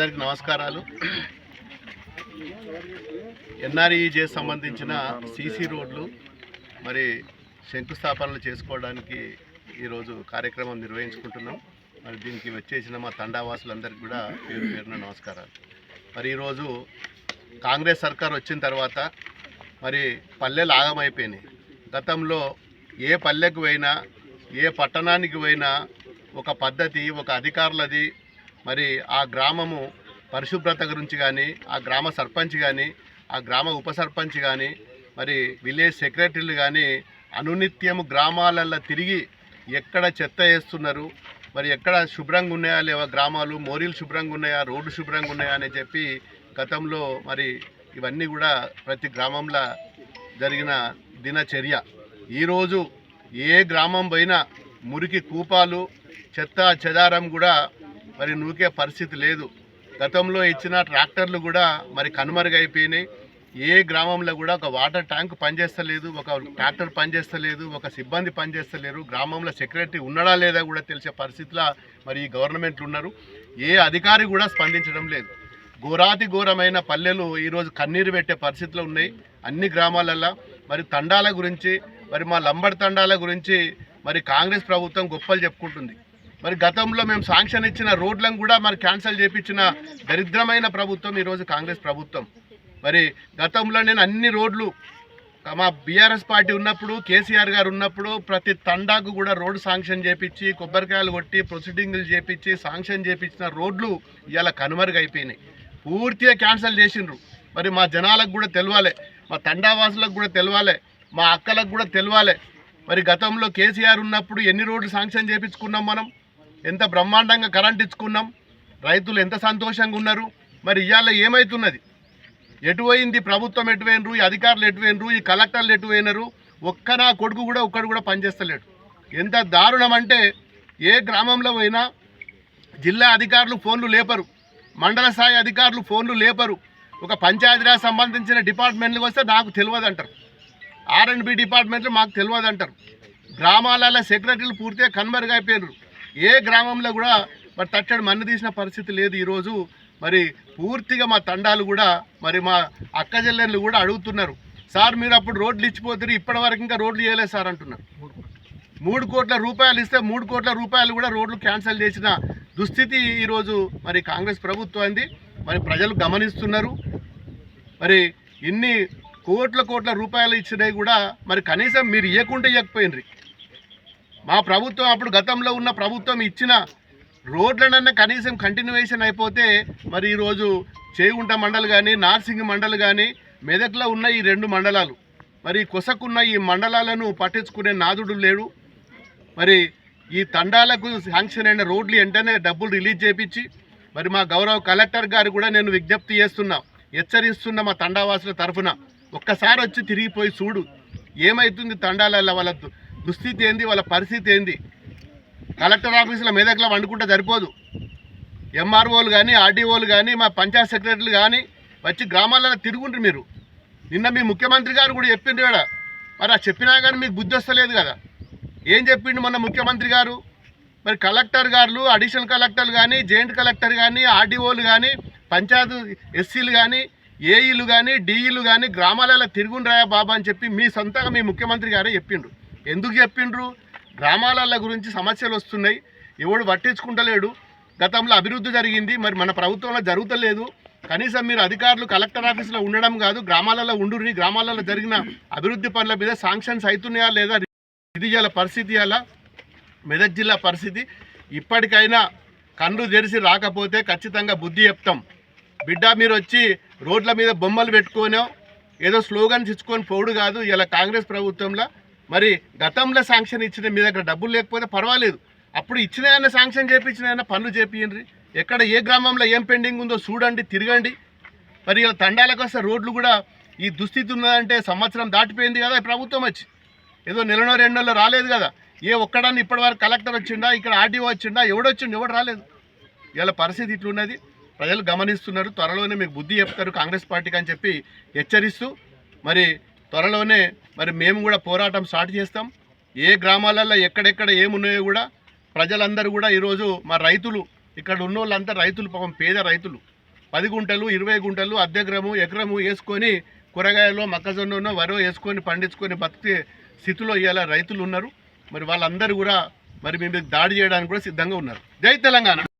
అందరికి నమస్కారాలు. ఎన్ఆర్ఈజే సంబంధించిన సీసీ రోడ్లు మరి శంకుస్థాపనలు చేసుకోవడానికి ఈరోజు కార్యక్రమం నిర్వహించుకుంటున్నాం. మరి దీనికి వచ్చేసిన మా తండావాసులందరికీ కూడా పేరు పేరున నమస్కారాలు. మరి ఈరోజు కాంగ్రెస్ సర్కార్ వచ్చిన తర్వాత మరి పల్లెలు ఆగమైపోయినాయి. గతంలో ఏ పల్లెకు పోయినా ఏ పట్టణానికి పోయినా ఒక పద్ధతి ఒక అధికారులది మరి ఆ గ్రామము పరిశుభ్రత గురించి కానీ ఆ గ్రామ సర్పంచ్ కానీ ఆ గ్రామ ఉప సర్పంచ్ కానీ మరి విలేజ్ సెక్రటరీలు కానీ అనునిత్యము గ్రామాలల్లో తిరిగి ఎక్కడ చెత్త వేస్తున్నారు మరి ఎక్కడ శుభ్రంగా ఉన్నాయా లేవా గ్రామాలు మోరీలు శుభ్రంగా ఉన్నాయా రోడ్డు శుభ్రంగా ఉన్నాయా అని చెప్పి గతంలో మరి ఇవన్నీ కూడా ప్రతి గ్రామంలో జరిగిన దినచర్య. ఈరోజు ఏ గ్రామం పోయినా మురికి కూపాలు చెత్త చెదారం కూడా మరి నూకే పరిస్థితి లేదు. గతంలో ఇచ్చిన ట్రాక్టర్లు కూడా మరి కనుమరుగైపోయినాయి. ఏ గ్రామంలో కూడా ఒక వాటర్ ట్యాంక్ పనిచేస్తలేదు ఒక ట్రాక్టర్ పనిచేస్తలేదు ఒక సిబ్బంది పనిచేస్తలేరు. గ్రామంలో సెక్రటరీ ఉన్నాడా లేదా కూడా తెలిసే పరిస్థితిలో మరి ఈ గవర్నమెంట్లు ఉన్నారు. ఏ అధికారి కూడా స్పందించడం లేదు. ఘోరాతి ఘోరమైన పల్లెలు ఈరోజు కన్నీరు పెట్టే పరిస్థితులు ఉన్నాయి. అన్ని గ్రామాలల్లో మరి తండాల గురించి మరి మా లంబడి తండాల గురించి మరి కాంగ్రెస్ ప్రభుత్వం గొప్పలు చెప్పుకుంటుంది. మరి గతంలో మేము శాంక్షన్ ఇచ్చిన రోడ్లను కూడా మరి క్యాన్సిల్ చేపించిన దరిద్రమైన ప్రభుత్వం ఈరోజు కాంగ్రెస్ ప్రభుత్వం. మరి గతంలో నేను అన్ని రోడ్లు మా బీఆర్ఎస్ పార్టీ ఉన్నప్పుడు కేసీఆర్ గారు ఉన్నప్పుడు ప్రతి తండాకు కూడా రోడ్డు శాంక్షన్ చేపించి కొబ్బరికాయలు కొట్టి ప్రొసీడింగ్లు చేపించి శాంక్షన్ చేపించిన రోడ్లు ఇవాళ కనుమరుగైపోయినాయి. పూర్తిగా క్యాన్సిల్ చేసిండ్రు. మరి మా జనాలకు కూడా తెలవాలి మా తండావాసులకు కూడా తెలవాలి మా అక్కలకు కూడా తెలవాలి. మరి గతంలో కేసీఆర్ ఉన్నప్పుడు ఎన్ని రోడ్లు శాంక్షన్ చేపించుకున్నాం మనం? ఎంత బ్రహ్మాండంగా కరెంట్ ఇచ్చుకున్నాం? రైతులు ఎంత సంతోషంగా ఉన్నారు? మరి ఇవాళ ఏమవుతున్నది ఎటువైంది ప్రభుత్వం ఎటువైనరు ఈ అధికారులు ఎటువైనరు ఈ కలెక్టర్లు ఎటువైనరు ఒక్క నా కొడుకు కూడా ఒక్కడు కూడా పనిచేస్తలేడు ఎంత దారుణం అంటే ఏ గ్రామంలో పోయినా జిల్లా అధికారులు ఫోన్లు లేపరు. మండల స్థాయి అధికారులు ఫోన్లు లేపరు. ఒక పంచాయతీరాజ్ సంబంధించిన డిపార్ట్మెంట్లకు వస్తే నాకు తెలియదు అంటారు ఆర్ అండ్ బి డిపార్ట్మెంట్లు మాకు తెలియదు అంటారు గ్రామాలలో సెక్రటరీలు పూర్తిగా కనుమరుగైపోయినారు. ఏ గ్రామంలో కూడా మరి తట్టడి మన్ను తీసిన పరిస్థితి లేదు ఈరోజు. మరి పూర్తిగా మా తండాలు కూడా మరి మా అక్క చెల్లెళ్ళు కూడా అడుగుతున్నారు. సార్ మీరు అప్పుడు రోడ్లు ఇచ్చిపోతారు ఇప్పటి వరకు ఇంకా రోడ్లు చేయలేదు సార్ అంటున్నారు. మూడు కోట్ల రూపాయలు ఇస్తే మూడు కోట్ల రూపాయలు కూడా రోడ్లు క్యాన్సిల్ చేసిన దుస్థితి ఈరోజు మరి కాంగ్రెస్ ప్రభుత్వాన్ని మరి ప్రజలు గమనిస్తున్నారు. మరి ఇన్ని కోట్ల కోట్ల రూపాయలు ఇచ్చినవి కూడా మరి కనీసం మీరు ఇవ్వకుండా ఇవ్వకపోయినరి మా ప్రభుత్వం అప్పుడు గతంలో ఉన్న ప్రభుత్వం ఇచ్చిన రోడ్లనన్నా కనీసం కంటిన్యూవేషన్ అయిపోతే మరి ఈరోజు చేగుంట మండలి కానీ నార్సింగ్ మండలి కానీ మెదక్లో ఉన్న ఈ రెండు మండలాలు. మరి కొసకున్న ఈ మండలాలను పట్టించుకునే నాదుడు లేడు. మరి ఈ తండాలకు శాంక్షన్ అయిన రోడ్లు వెంటనే డబ్బులు రిలీజ్ చేపించి మరి మా గౌరవ కలెక్టర్ గారు కూడా నేను విజ్ఞప్తి చేస్తున్నా హెచ్చరిస్తున్న మా తండావాసుల తరఫున. ఒక్కసారి వచ్చి తిరిగిపోయి చూడు. ఏమవుతుంది తండాలలో వాళ్ళ దుస్థితి ఏంది? వాళ్ళ పరిస్థితి ఏంది? కలెక్టర్ ఆఫీసులో మెదక్లో వండుకుంటే సరిపోదు? ఎంఆర్ఓలు కానీ ఆర్డీఓలు కానీ మా పంచాయత్ సెక్రటరీలు కానీ వచ్చి గ్రామాలలో తిరుగుండ్రు మీరు. నిన్న మీ ముఖ్యమంత్రి గారు కూడా చెప్పిండ్రు కదా మరి ఆ చెప్పినా కానీ మీకు బుద్ధి వస్తలేదు కదా. ఏం చెప్పిండు మొన్న ముఖ్యమంత్రి గారు? మరి కలెక్టర్ గారు అడిషనల్ కలెక్టర్లు కానీ జాయింట్ కలెక్టర్ కానీ ఆర్డీఓలు కానీ పంచాయత్ ఎస్సీలు కానీ ఏఈలు కానీ డిఈలు కానీ గ్రామాలలో తిరుగుండ్రాయా బాబా అని చెప్పి మీ సొంతంగా మీ ముఖ్యమంత్రి గారే చెప్పిండు. ఎందుకు చెప్పిండ్రు? గ్రామాల గురించి సమస్యలు వస్తున్నాయి. ఎవడు పట్టించుకుంటలేడు. గతంలో అభివృద్ధి జరిగింది. మరి మన ప్రభుత్వంలో జరుగుతలేదు. కనీసం మీరు అధికారులు కలెక్టర్ ఆఫీసులో ఉండడం కాదు గ్రామాలలో ఉండుర్రి గ్రామాలలో జరిగిన అభివృద్ధి పనుల మీద శాంక్షన్స్ అవుతున్నాయా లేదా ఇది ఇవాళ పరిస్థితి అలా మెదక్ జిల్లా పరిస్థితి. ఇప్పటికైనా కన్ను తెరిసి రాకపోతే ఖచ్చితంగా బుద్ధి చెప్తాం. బిడ్డ మీరు వచ్చి రోడ్ల మీద బొమ్మలు పెట్టుకోనో ఏదో స్లోగన్స్ ఇచ్చుకొని పోడు కాదు. ఇలా కాంగ్రెస్ ప్రభుత్వంలో మరి గతంలో శాంక్షన్ ఇచ్చిన మీ దగ్గర డబ్బులు లేకపోతే పర్వాలేదు. అప్పుడు ఇచ్చిన శాంక్షన్ చేపించిన పనులు చేపియండి ఎక్కడ ఏ గ్రామంలో ఏం పెండింగ్ ఉందో చూడండి తిరగండి. మరి తండాలకు వస్తే రోడ్లు కూడా ఈ దుస్థితి ఉన్నదంటే సంవత్సరం దాటిపోయింది కదా ప్రభుత్వం వచ్చి. ఏదో నెలనో రెండు నెలలో రాలేదు కదా. ఏ ఒక్కడాన్ని ఇప్పటివరకు కలెక్టర్ వచ్చిండా ఇక్కడ ఆర్డీఓ వచ్చిండా ఎవడొచ్చిండు ఎవడు రాలేదు. ఇలా పరిస్థితి ఇట్లున్నది. ప్రజలు గమనిస్తున్నారు. త్వరలోనే మీకు బుద్ధి చెప్తారు కాంగ్రెస్ పార్టీకి అని చెప్పి హెచ్చరిస్తూ మరి త్వరలోనే మరి మేము కూడా పోరాటం స్టార్ట్ చేస్తాం. ఏ గ్రామాలలో ఎక్కడెక్కడ ఏమున్నాయో కూడా ప్రజలందరూ కూడా ఈరోజు మా రైతులు ఇక్కడ ఉన్న వాళ్ళంతా రైతులు పాపం పేద రైతులు. పది గుంటలు ఇరవై గుంటలు అర్ధెకరము ఎకరము వేసుకొని కూరగాయలు మొక్కజొన్న వరో వేసుకొని పండించుకొని బతికే స్థితిలో ఇవాళ రైతులు ఉన్నారు. మరి వాళ్ళందరూ కూడా మరి మేము దాడి చేయడానికి కూడా సిద్ధంగా ఉన్నారు. జై తెలంగాణ.